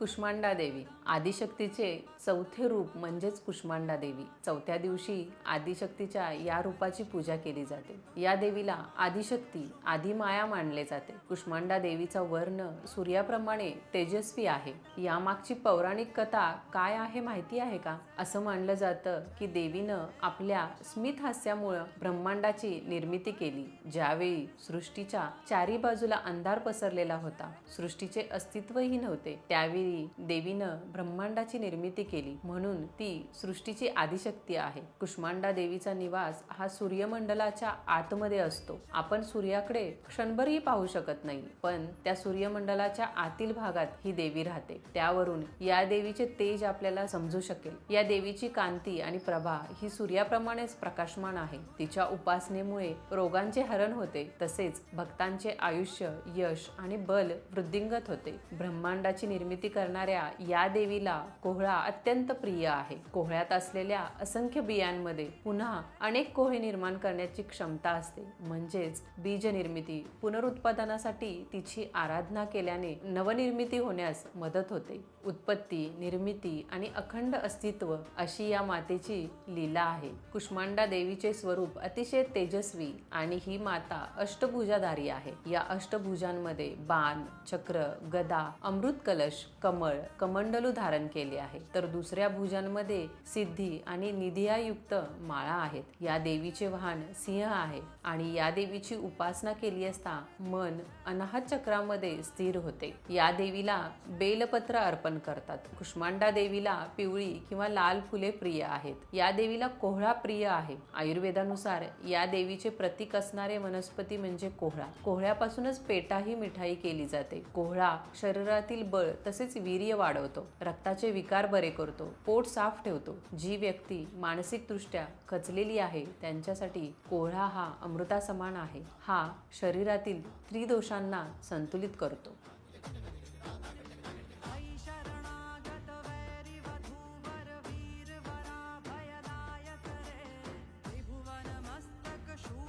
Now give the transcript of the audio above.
कुष्मांडा देवी. आदिशक्तीचे चौथे रूप म्हणजेच कुष्मांडा देवी. चौथ्या दिवशी आदिशक्तीच्या या रूपाची पूजा केली जाते. या देवीला आदिशक्ती आदिमाया मानले जाते. कुष्मांडा देवीचा वर्ण सूर्याप्रमाणे तेजस्वी आहे. यामागची पौराणिक कथा काय आहे माहिती आहे का? असं मानलं जातं की देवीनं आपल्या स्मित हास्यामुळं ब्रह्मांडाची निर्मिती केली. ज्यावेळी सृष्टीच्या चारी बाजूला अंधार पसरलेला होता. सृष्टीचे अस्तित्वही नव्हते. त्यावेळी देवीनं ब्रह्मांडाची निर्मिती केली म्हणून ती सृष्टीची आदिशक्ती आहे. कुष्मांडा देवीचा निवास हा सूर्यमंडलाच्या आतमध्ये असतो. आपण सूर्याकडे क्षणभरही पाहू शकत नाही पण त्या सूर्यमंडलाच्या आतील भागात ही देवी राहते. त्यावरून या देवीचे तेज आपल्याला समजू शकेल. या देवीची कांती आणि प्रभा ही सूर्याप्रमाणेच प्रकाशमान आहे. तिच्या उपासनेमुळे रोगांचे हरण होते तसेच भक्तांचे आयुष्य यश आणि बल वृद्धिंगत होते. ब्रह्मांडाची निर्मिती करणाऱ्या या देवीला कोहळा अत्यंत प्रिय आहे. कोहळ्यात असलेल्या असंख्य बियांमध्ये पुन्हा अनेक कोहे निर्माण करण्याची क्षमता असते. म्हणजेच बीज निर्मिती पुनरुत्पादनासाठी तिची आराधना केल्याने नवनिर्मिती होण्यास मदत होते. उत्पत्ती निर्मिती आणि अखंड अस्तित्व अशी या मातेची लीला आहे. कुष्मांडा देवीचे स्वरूप अतिशय तेजस्वी आणि ही माता अष्टभुजाधारी आहे. या अष्टभुजांमध्ये बाण चक्र गदा अमृत कलश कमळ कमंडलू धारण केले आहे तर दुसऱ्या भुजांमध्ये सिद्धी आणि निधियायुक्त माळा आहेत. या देवीचे वाहन सिंह आहे आणि या देवीची उपासना केली असता मन अनाहत चक्रामध्ये स्थिर होते. या देवीला बेलपत्र अर्पण करतात. कुष्मांडा देवीला पिवळी किंवा लाल फुले प्रिय आहेत. या देवीला कोहळा प्रिय आहे. आयुर्वेदानुसार या देवीचे प्रतीक असणारे वनस्पती म्हणजे कोहळा. कोहळ्यापासूनच पेटाही मिठाई केली जाते. कोहळा शरीरातील बळ तसेच वीर्य वाढवतो रक्ताचे विकार बरे करतो पोट साफ ठेवतो. जी व्यक्ती मानसिकदृष्ट्या खचलेली आहे त्यांच्यासाठी कोहळा हा अमृतासमान आहे. हा शरीरातील त्रिदोषांना संतुलित करतो.